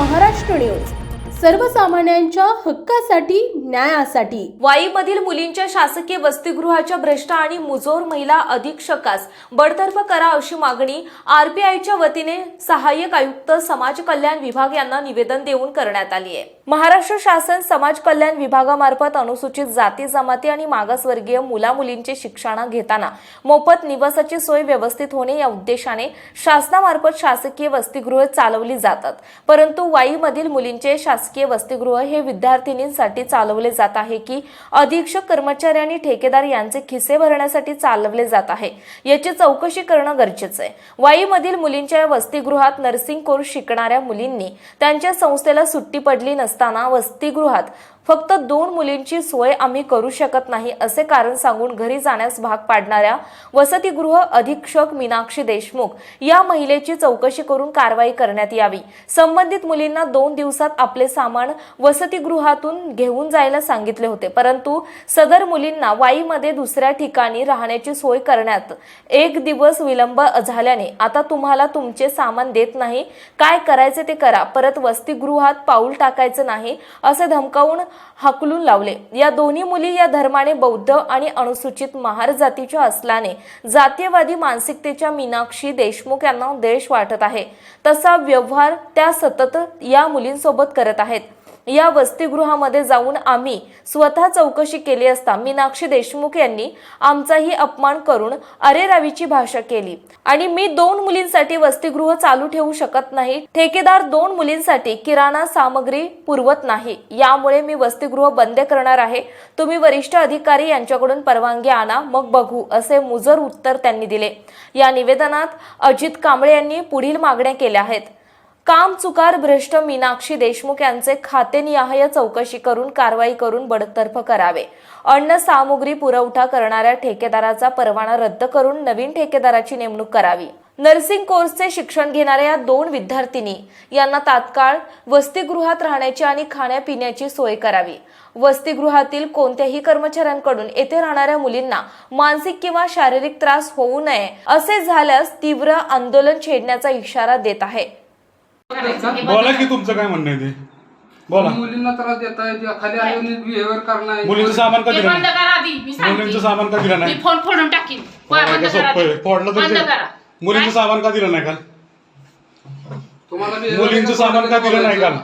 Maharashtra news. सर्वसामान्यांच्या हक्कासाठी न्यायासाठी. वाईमधील मुलींच्या शासकीय वसतिगृहाच्या भ्रष्ट आणि मुजोर महिला अधीक्षकास बडतर्फ करा अशी मागणी आरपीआयच्या वतीने सहाय्यक आयुक्त समाज कल्याण विभाग यांना निवेदन देऊन करण्यात आली आहे. महाराष्ट्र शासन समाज कल्याण विभागामार्फत अनुसूचित जाती जमाती आणि मागासवर्गीय मुला मुलींचे शिक्षण घेताना मोफत निवासाची सोय व्यवस्थित होणे या उद्देशाने शासनामार्फत शासकीय वसतिगृह चालवली जातात. परंतु वाईमधील मुलींचे शासकीय वसतिगृह हे विद्यार्थिनींसाठी चालवले जात आहे की अधीक्षक कर्मचारी आणि ठेकेदार यांचे खिसे भरण्यासाठी चालवले जात आहे. याची चौकशी करणं गरजेचं आहे. वाईमधील मुलींच्या वसतिगृहात नर्सिंग कोर्स शिकणाऱ्या मुलींनी त्यांच्या संस्थेला सुट्टी पडली नसते असताना वसतिगृहात फक्त दोन मुलींची सोय आम्ही करू शकत नाही असे कारण सांगून घरी जाण्यास भाग पाडणाऱ्या वसतिगृह अधीक्षक मीनाक्षी देशमुख या महिलेची चौकशी करून कारवाई करण्यात यावी. संबंधित मुलींना दोन दिवसात आपले सामान वसतिगृहातून घेऊन जायला सांगितले होते परंतु सदर मुलींना वाईमध्ये दुसऱ्या ठिकाणी राहण्याची सोय करण्यात एक दिवस विलंब झाल्याने आता तुम्हाला तुमचे सामान देत नाही काय करायचे ते करा परत वसतिगृहात पाऊल टाकायचं नाही असे धमकावून हाकलून लावले. या दोन्ही मुली या धर्माने बौद्ध आणि अनुसूचित महार जातीच्या असल्याने जातीयवादी मानसिकतेच्या मीनाक्षी देशमुख यांना देश वाटत आहे. तसा व्यवहार त्या सतत या मुलींसोबत करत आहेत. या वसतिगृहामध्ये जाऊन आम्ही स्वतः चौकशी केली असता मीनाक्षी देशमुख यांनी आमचाही अपमान करून अरे रवीची भाषा केली. आणि मी दोन मुलींसाठी वसतिगृह चालू ठेवू शकत नाही. ठेकेदार दोन मुलींसाठी किराणा सामग्री पुरवत नाही. यामुळे मी वसतिगृह बंद करणार आहे. तुम्ही वरिष्ठ अधिकारी यांच्याकडून परवानगी आणा मग बघू असे मुजर उत्तर त्यांनी दिले. या निवेदनात अजित कांबळे यांनी पुढील मागण्या केल्या आहेत. काम चुकार भ्रष्ट मीनाक्षी देशमुख यांचे खातेनिहाय चौकशी करून कारवाई करून बडतर्फ करावे. अन्न सामुग्री पुरवठा करणाऱ्या ठेकेदाराचा परवाना रद्द करून नवीन ठेकेदाराची नेमणूक करावी. नर्सिंग कोर्सचे शिक्षण घेणाऱ्या या दोन विद्यार्थिनी यांना तात्काळ वसतिगृहात राहण्याची आणि खाण्यापिण्याची सोय करावी. वसतिगृहातील कोणत्याही कर्मचाऱ्यांकडून येथे राहणाऱ्या मुलींना मानसिक किंवा शारीरिक त्रास होऊ नये असे झाल्यास तीव्र आंदोलन छेडण्याचा इशारा देत आहे. बोला की तुमचं काय म्हणणं आहे ते? बोला. मुलींना त्रास देत आहे खाली आल्याने बिहेव्हिअर करणं मुलींचं सामान का दिलं बंद नाही? करा आधी. मी सांगते. मुलींचं सामान का दिलं नाही? मी फोन फोडून टाकीन. वा, बंद काय करा सोपं आहे. आधी. फोडलं बंद तर करा. मुलींचं सामान का दिलं नाही काल? तुम्हाला behavior मुलींचं सामान का दिलं नाही काल?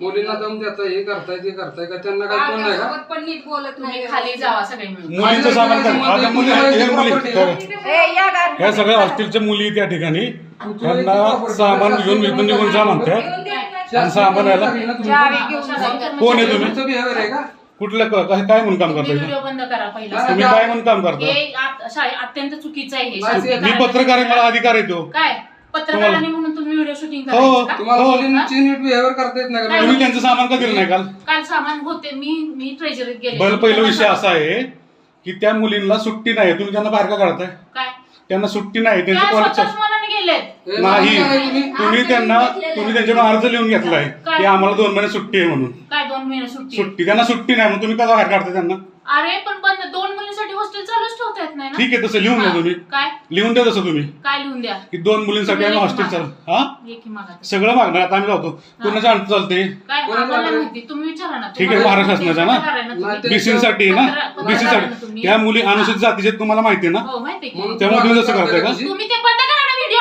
मुलींना दम देताय हे करताय ते करताय का? त्यांना काय कोण नाही का? पण नीट बोलत तुम्ही नाही खाली जावा सगळे मिळून. मुलींचं सामान का आता मुली हे मुली सगळ्या हॉस्टेलच्या मुली त्या ठिकाणी त्यांना सामान घेऊन इथून निघून जा म्हणतात. आणि सामान यायला. कोण आहे तुम्ही? बिहेवियर आहे का? काय काय म्हणून काम तुम्ही करताय? व्हिडिओ बंद करा पहिला. तुम्ही काय म्हणून काम करता हे आत- अत्यंत चुकीचं आहे हे. मी. पत्रकार आहे मला अधिकार येतो काय? पत्रकारांनी म्हणून तुम्ही व्हिडिओ शूटिंग हो. करायचं का? तुम्हाला हो. मुलींची नीट बिहेवियर करता येत नाही का? तुम्ही त्यांचं सामान का दिलं नाही काल? काल सामान होते. मी मी ट्रेजरीत गेले. बरं पहिला विषय असा आहे की त्या मुलींना सुट्टी नाही. तुम्ही त्यांना बाहेर का काढताय? काय? त्यांना सुट्टी नाही. त्यांचं त्या कॉलेज स्वतःच हे नाही तुम्ही त्यांना तुम्ही त्यांच्याकडून अर्ज लिहून घेतलाय काय? की आम्हाला दोन महिने सुट्टी आहे म्हणून. काय दोन महिने सुट्टी? सुट्टी? त्यांना सुट्टी नाही म्हणून तुम्ही का बाहेर काढताय त्यांना? अरे पण बंद दोन मुलींसाठी हॉस्टेल चालूच ठेवता येत नाही ना? ठीक आहे तसं लिहून द्या हा, तुम्ही. काय? लिहून द्या तसं तुम्ही. काय लिहून द्या? की दोन मुलींसाठी आम्ही हॉस्टेल चाल हा? मागा. सगळं मागणार आता आम्ही जातो. कुणाच्या अंत चालते काय कोणाला आम्हाला लागले? माहिती तुम्ही विचारा ना. ठीक आहे, महाराष्ट्र शासनाचा ना? आहे बीसीसाठी ना पत्र- पत्रकार बीसी आहे ना? साठी तुम्ही? त्या मुली अनुसूचित जातीचे तुम्हाला माहिती आहे ना? हो माहिती आहे की? म्हणून त्यामुळे तुम्ही जसं करताय का? तुम्ही ते बंद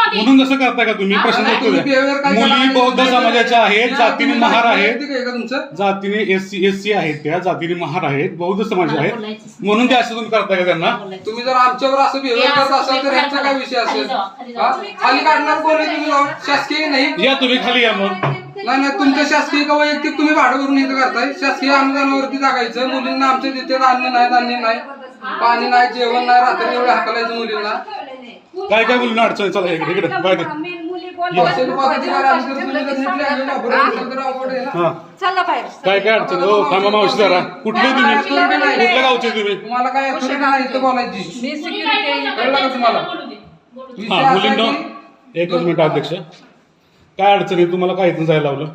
म्हणून कसं करताय का तुम्ही? हा, प्रश्न नाही, उत्तर तुम्ही द्या. behavior काय मुली? बौद्ध समाजाच्या आहेत जातीने महार आहेत. आहे का तुमचं? जातीने एस सी एस सी आहेत त्या जातीने महार आहेत बौद्ध समाज मला आहेत. बोलायचंच नाही. म्हणून ते असं तुम्ही करताय का त्यांना? बोलायचं. तुम्ही जर आमच्यावर असं हे करत असं असाल तर तुम्ही ह्यांचा काय खाली विषय असेल? जावा, खाली हा? काढणार कोण आहे तुम्ही जाऊन? शासकीय नाही? या तुम्ही खाली या मग. नाही नाही तुमचं शासकीय का वैयक्तिक तुम्ही भाडं भरून इथं करताय? शासकीय अनुदानावरती टाकायचं मुलींना आमच्या तिथे धान्य नाही धान्य नाही. पाणी नाही जेवण नाही रात्री एवढं हाकलायचं मुलींना. काय काय मुलींना अडचण आहे? चला इकडे इकडे. हा. चला बाहेर काय काय अडचण? हो थांबा मावशी जरा. कुठले तुम्ही? कुठल्या गावचे तुम्ही? तुम्हाला काय authority नाही इथं बोलायची. मी तुम्ही काय सिक्युरिटी बोलता? कळलं का तुम्हाला? बोलू दे. बोलू दे. विषय हा असा मुलींना की एकच मिनिट अध्यक्ष. काय अडचण आहे? तुम्हाला काय इथून जायला लावलं?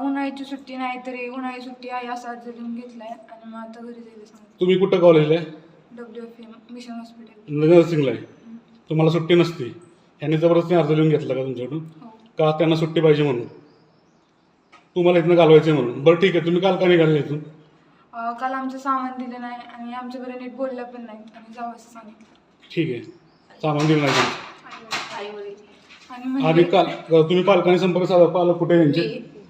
उन्हाळ्याची सुट्टी नाही तरी उन्हाळी सुट्टी आहे असा अर्ज लिहून घेतलाय. आणि मग आता घरी जायला सांगितलं तुम्ही कुठं कॉलेजला आहे? W F M mission hospital नर्सिंगला आहे. तुम्हाला सुट्टी नसते. ह्यांनी जबरदस्ती अर्ज लिहून घेतला का तुमच्याकडून? का त्यांना सुट्टी पाहिजे म्हणून? तुम्हाला इथनं घालवायचं म्हणून. बरं ठीक आहे तुम्ही काल का निघाले इथून? अं, काल आमचं सामान दिलं नाही आणि आमच्याकडे नीट बोललं पण नाही. आणि असं सांगितलं. ठीक आहे. सामान दिलं नाही. आणि आणि म्हणजे काल तुम्ही पालकांनी संपर्क साधा. पालक कुठे आहे त्यांचे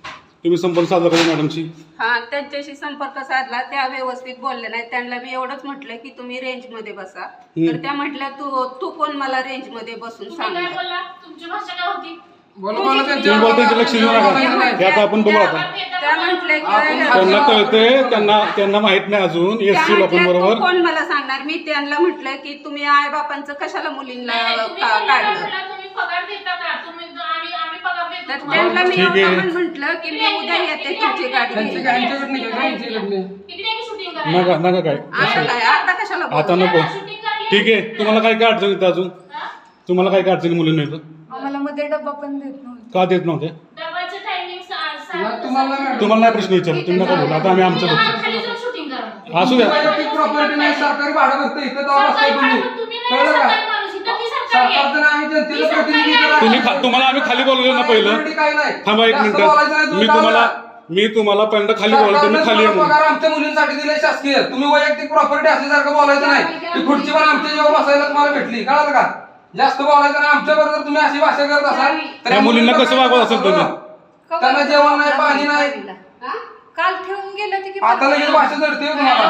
तुम्ही संपर्क साधा करा मॅडमशी? हा त्यांच्याशी संपर्क साधला. त्या व्यवस्थित बोलल्या नाही त्यांना मी एवढंच म्हटलं की तुम्ही रेंजमध्ये बसा तर त्या म्हटल्या तू तू कोण मला रेंजमध्ये बसून तुमची भाषा काय होती? लक्ष देऊ नका हे आता आपण बघू आता. त्या की त्यांना कळतंय त्यांना त्यांना माहीत नाही अजून एस सी तू कोण मला सांगणार? मी त्यांना म्हटलं की तुम्ही आई बापांचं कशाला मुलींना का- का काढलं? म्हणला, तुम्ही पगार देता का? तुम्ही आम्ही आम्ही पगार देतो तर तुम्हाला. त्यांना मी ठीक आहे. एवढं पण म्हटलं की मी उद्या येते तुमची गाडी त्यांची का? नका नका काय. आता काय आता कशाला बोलू? आता नको. ठीक आहे तुम्हाला काय काय अडचण येतं अजून? तुम्हाला काय काय अडचणी मुलींना येतं आम्हाला मध्ये डब्बा पण देत नव्हते. का देत नव्हते? तुम्हाला नाही प्रश्न विचारला तुम्ही नका बोला. आता आम्ही आमचं बघतो. खाली जाऊन शूटिंग करा. असू द्या. प्रॉपर्टी नाही सरकारी भाडं भरतं. इथं जाऊन तुम्ही कळलं का माणूस इथं मी सरकारी आहे. सरकारचं नाही आम्ही जनतेचं मी. तुम्ही खा- तुम्हाला आम्ही खाली बोलवलं ना पहिलं. काही नाही. थांबा एक जास्त मिनिट. बोलायचं नाही, मी तुम्ही तुम्हाला मी तुम्हाला पहिल्यांदा खाली बोलतो. तुम्ही सरकारनं खाली आहे तुम्हाला म्हणून. पगार आमच्या मुलींसाठी दिले शासकीय. तुम्ही वैयक्तिक प्रॉपर्टी असल्यासारखं बोलायचं नाही. ती खुर्ची पण आमच्या जेव्हा बसायला तुम्हाला भेटली. कळालं का? जास्त बोलायचं नाही. आमच्या बरोबर तुम्ही अशी भाषा करत असाल तर त्या मुलींना कसं वागवत असेल तुम्ही? त्यांना जेवण नाही पाणी नाही. हा? काल ठेवून गेलं की आता लगेच भाषा चढते हो तुम्हाला.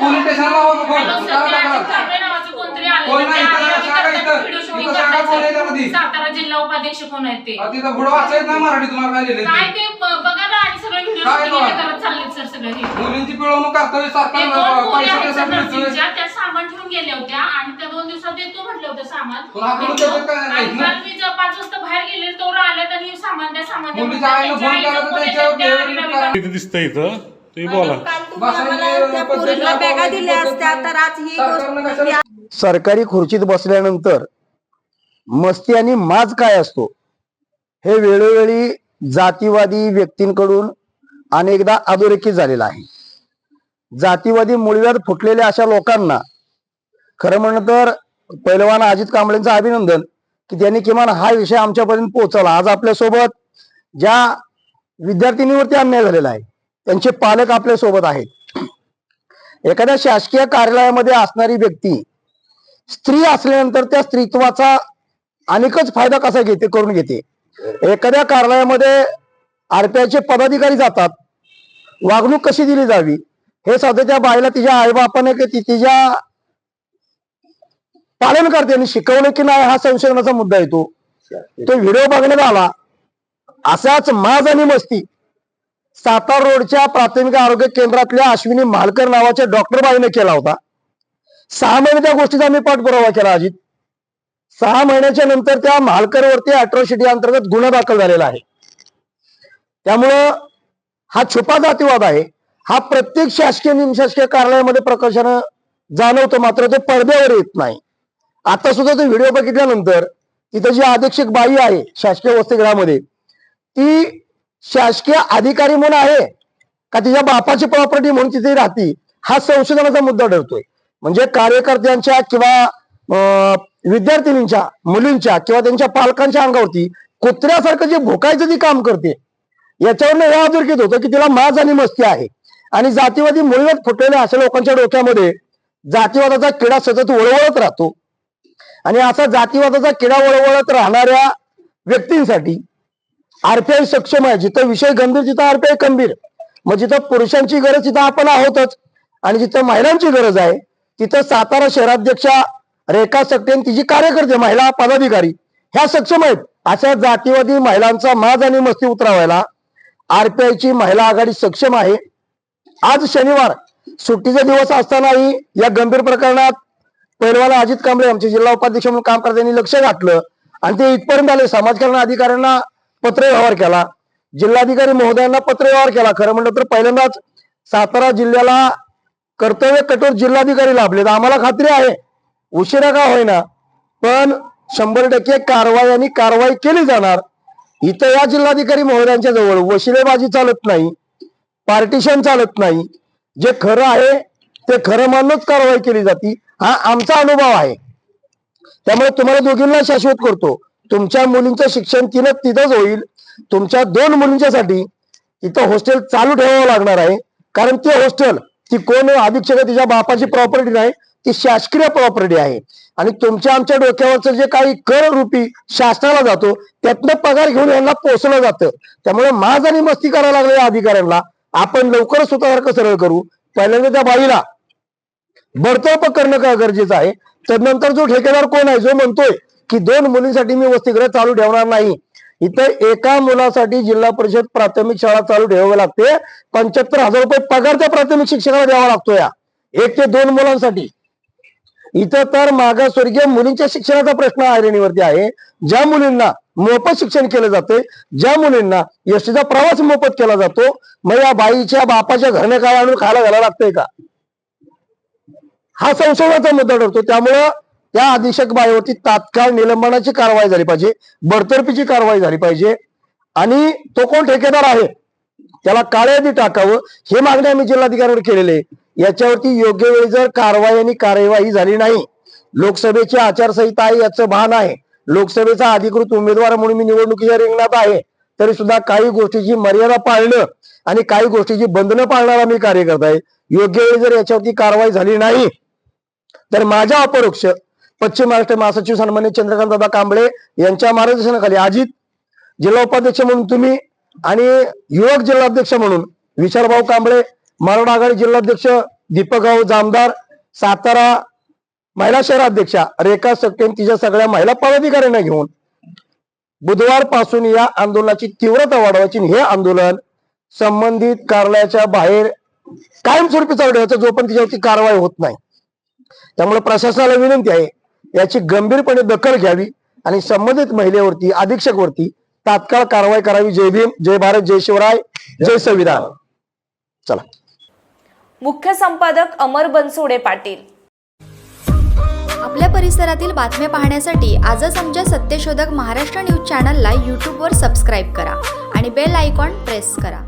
पोलीस स्टेशनला लावा फोन तक्रार? कोणतरी आलं. कोण नाही, ते इथं आधी सांगा आधी इथं. व्हिडिओ इथं शूटिंग सांगा कोण आहे करतायत. त्यामध्ये. सातारा जिल्हा उपाध्यक्ष कोण आहेत ते अहो, तिथं पुढं वाचायचं नाही मराठी तुम्हाला काय लिहिलंय काय ते. ते ब- बघा ना आणि सगळं व्हिडिओ काय शूटिंग बघा? करत चाललेत सर सगळे हे. मुलींची पिळवणूक करतोय ते सरकार दोन पोरी पैसे आहेत त्यासाठी सर मिळतोय. नर्सिंगच्या, त्या सामान ठेवून गेल्या होत्या आणि त्या दोन दिवसात देतो म्हटलं होतं सामान पण आपण देतो. त्याच्यात काय नाही आणि ना? काल मी जेव्हा पाच वाजता बाहेर गेले तेवढं आल्यात आणि सामान द्या सामान द्या मुलीच्या म्हणतात. आईनं त्यांच्या फोन केला आईचं तर फोन त्याच्यावर येतात, त्या delivery आणि करा. इथं दिसतंय इथं तुम्ही बोला काल तुम्ही आम्हाला त्या पोरीला बॅगा दिल्या असत्या तर आज ही सरकारनं गोष्ट कशाला सरकारी खुर्चीत बसल्यानंतर मस्ती आणि माज काय असतो? हे वेळोवेळी जातीवादी व्यक्तींकडून अनेकदा अधोरेखित झालेलं आहे. जातीवादी मुळव्यात फुटलेल्या अशा लोकांना खरं म्हणलं तर पैलवान अजित कांबळेंचं अभिनंदन की त्यांनी किमान हा विषय आमच्यापर्यंत पोहोचवला. आज आपल्यासोबत ज्या विद्यार्थिनीवरती अन्याय झालेला आहे त्यांचे पालक आपल्यासोबत आहेत. एखाद्या शासकीय कार्यालयामध्ये असणारी व्यक्ती स्त्री असल्यानंतर त्या स्त्रीत्वाचा अनेकच फायदा कसा घेते करून घेते. एखाद्या कार्यालयामध्ये आरपीआयचे पदाधिकारी जातात. वागणूक कशी दिली जावी? हे सध्या त्या बाईला तिच्या आईबापाने की ती तिच्या पालन करते आणि शिकवलं की नाही हा संशोधनाचा मुद्दा येतो. तो व्हिडिओ बघण्यात आला. असाच माज आणि मस्ती. सातारा रोडच्या प्राथमिक आरोग्य केंद्रातल्या अश्विनी मालकर नावाच्या डॉक्टर बाईने केला होता. सहा महिने त्या गोष्टीचा आम्ही पाठपुरावा केला अजित. सहा महिन्याच्या नंतर त्या मालकरवरती अॅट्रॉसिटी अंतर्गत गुन्हा दाखल झालेला आहे. त्यामुळं हा छुपा जातीवाद आहे. हा प्रत्येक शासकीय निमशासकीय कार्यालयामध्ये प्रकर्षानं जाणवतो मात्र तो पडद्यावर येत नाही. आता सुद्धा तो व्हिडिओ बघितल्यानंतर तिथं जी अधीक्षक बाई आहे शासकीय वसतिगृहामध्ये ती शासकीय अधिकारी म्हणून आहे का तिच्या बापाची प्रॉपर्टी म्हणून तिथे राहती हा संशोधनाचा मुद्दा ठरतोय. म्हणजे कार्यकर्त्यांच्या किंवा विद्यार्थिनींच्या मुलींच्या किंवा त्यांच्या पालकांच्या अंगावरती कुत्र्यासारखं जे भोकायचं ती काम करते याच्यावरनं हे अधोरेखित होतं की तिला माज आणि मस्ती आहे. आणि जातीवादी मुळव्यात फुटलेल्या अशा लोकांच्या डोक्यामध्ये जातीवादाचा किडा सतत वळवळत राहतो. आणि असा जातीवादाचा किडा वळवळत राहणाऱ्या व्यक्तींसाठी आरपीआय सक्षम आहे. जिथं विषय गंभीर जिथं आरपीआय गंभीर. मग जिथं पुरुषांची गरज तिथं आपण आहोतच. आणि जिथं महिलांची गरज आहे तिथं सातारा शहराध्यक्षा रेखा सकटेन तिची कार्यकर्ते महिला पदाधिकारी ह्या सक्षम आहेत. अशा जातीवादी महिलांचा माज आणि मस्ती उतरावायला आरपीआयची ची महिला आघाडी सक्षम आहे. आज शनिवार सुट्टीचा दिवस असतानाही या गंभीर प्रकरणात पहिलवान अजित कांबळे आमचे जिल्हा उपाध्यक्ष म्हणून काम करताना लक्ष घातलं आणि ते इथपर्यंत आले. समाज अधिकाऱ्यांना पत्र व्यवहार केला. जिल्हाधिकारी महोदयांना पत्र व्यवहार केला. खरं म्हटलं तर पहिल्यांदाच सातारा जिल्ह्याला कर्तव्य कठोर जिल्हाधिकारी लाभलेत आम्हाला खात्री आहे. उशिरा का होईना. पण शंभर टक्के कारवाई आणि कारवाई केली जाणार. इथं या जिल्हाधिकारी महोदयांच्या जवळ वशिलेबाजी चालत नाही. पार्टिशन चालत नाही. जे खरं आहे ते खरं मानूनच कारवाई केली जाते. हा आमचा अनुभव आहे. त्यामुळे तुम्हाला दोघींना शाश्वत करतो. तुमच्या मुलींचं शिक्षण तिनं तिथंच होईल. तुमच्या दोन मुलींच्यासाठी इथं हॉस्टेल चालू ठेवावं लागणार आहे. कारण ते हॉस्टेल ती कोण अधीक्षक तिच्या बापाची प्रॉपर्टी नाही ती शासकीय प्रॉपर्टी आहे. आणि तुमच्या आमच्या डोक्यावरचं जे काही कर रूपी शासनाला जातो त्यातनं पगार घेऊन यांना पोचलं जातं. त्यामुळे माज आणि मस्ती करायला लागल्या अधिकाऱ्यांना. आपण लवकरच स्वतःसारखं सरळ करू. पहिल्यांदा त्या बाईला बडतर्फ करणं का गरजेचं आहे? तदनंतर जो ठेकेदार कोण आहे जो म्हणतोय की दोन मुलींसाठी मी वसतिगृह चालू ठेवणार नाही इथं एका मुलासाठी जिल्हा परिषद प्राथमिक शाळा चालू ठेवावी लागते. पंच्याहत्तर हजार रुपये पगार त्या प्राथमिक शिक्षकाला द्यावा लागतो या. एक ते दोन मुलांसाठी. इथं तर मागासवर्गीय मुलींच्या शिक्षणाचा प्रश्न आयरणीवरती आहे. ज्या मुलींना मोफत शिक्षण केलं जाते ज्या मुलींना एसटीचा प्रवास मोफत केला जातो मग या बाईच्या बापाच्या घरने काय आणून खायला घालावं लागतंय का? हा संशोधाचा मुद्दा ठरतो. त्यामुळं त्या अधीक्षक बाईवरती तात्काळ निलंबनाची कारवाई झाली पाहिजे बडतर्फीची कारवाई झाली पाहिजे. आणि तो कोण ठेकेदार आहे? त्याला काळ्यादी टाकावं हे मागणी आम्ही जिल्हाधिकाऱ्यांवर केलेले याच्यावरती योग्य वेळी जर कारवाई आणि कार्यवाही झाली नाही लोकसभेची आचारसंहिता आहे याचं भान आहे. लोकसभेचा अधिकृत उमेदवार म्हणून मी निवडणुकीच्या रिंगणात आहे तरी सुद्धा काही गोष्टीची मर्यादा पाळणं आणि काही गोष्टीची बंधनं पाळणारा मी कार्यकर्ता आहे. योग्य वेळी जर याच्यावरती कारवाई झाली नाही तर माझ्या अपरोक्ष पश्चिम महाराष्ट्र महासचिव सन्मान्य चंद्रकांत दादा कांबळे यांच्या मार्गदर्शनाखाली अजित जिल्हा उपाध्यक्ष म्हणून तुम्ही आणि युवक जिल्हाध्यक्ष म्हणून विशालभाऊ कांबळे मराठा आघाडी जिल्हाध्यक्ष दीपकराव जामदार सातारा महिला शहराध्यक्षा रेखा सक्केन तिच्या सगळ्या महिला पदाधिकाऱ्यांना घेऊन बुधवारपासून या आंदोलनाची तीव्रता वाढवायची आणि हे आंदोलन संबंधित कार्यालयाच्या बाहेर कायमस्वरूपी चालू ठेवायचं जोपर्यंत तिच्यावरती कारवाई होत नाही. त्यामुळे प्रशासनाला विनंती आहे याची गंभीरपणे दखल घ्यावी आणि संबंधित महिलेवरती अधीक्षकवरती तात्काळ कारवाई करावी. जय भीम जय भारत जय शिवराय जय संविधान. चला. मुख्य संपादक अमर बनसोडे पाटील. आपल्या परिसरातील बातम्या पाहण्यासाठी आजच आमच्या सत्यशोधक महाराष्ट्र न्यूज चॅनलला यूट्यूबवर सबस्क्राईब करा आणि बेल आयकॉन प्रेस करा.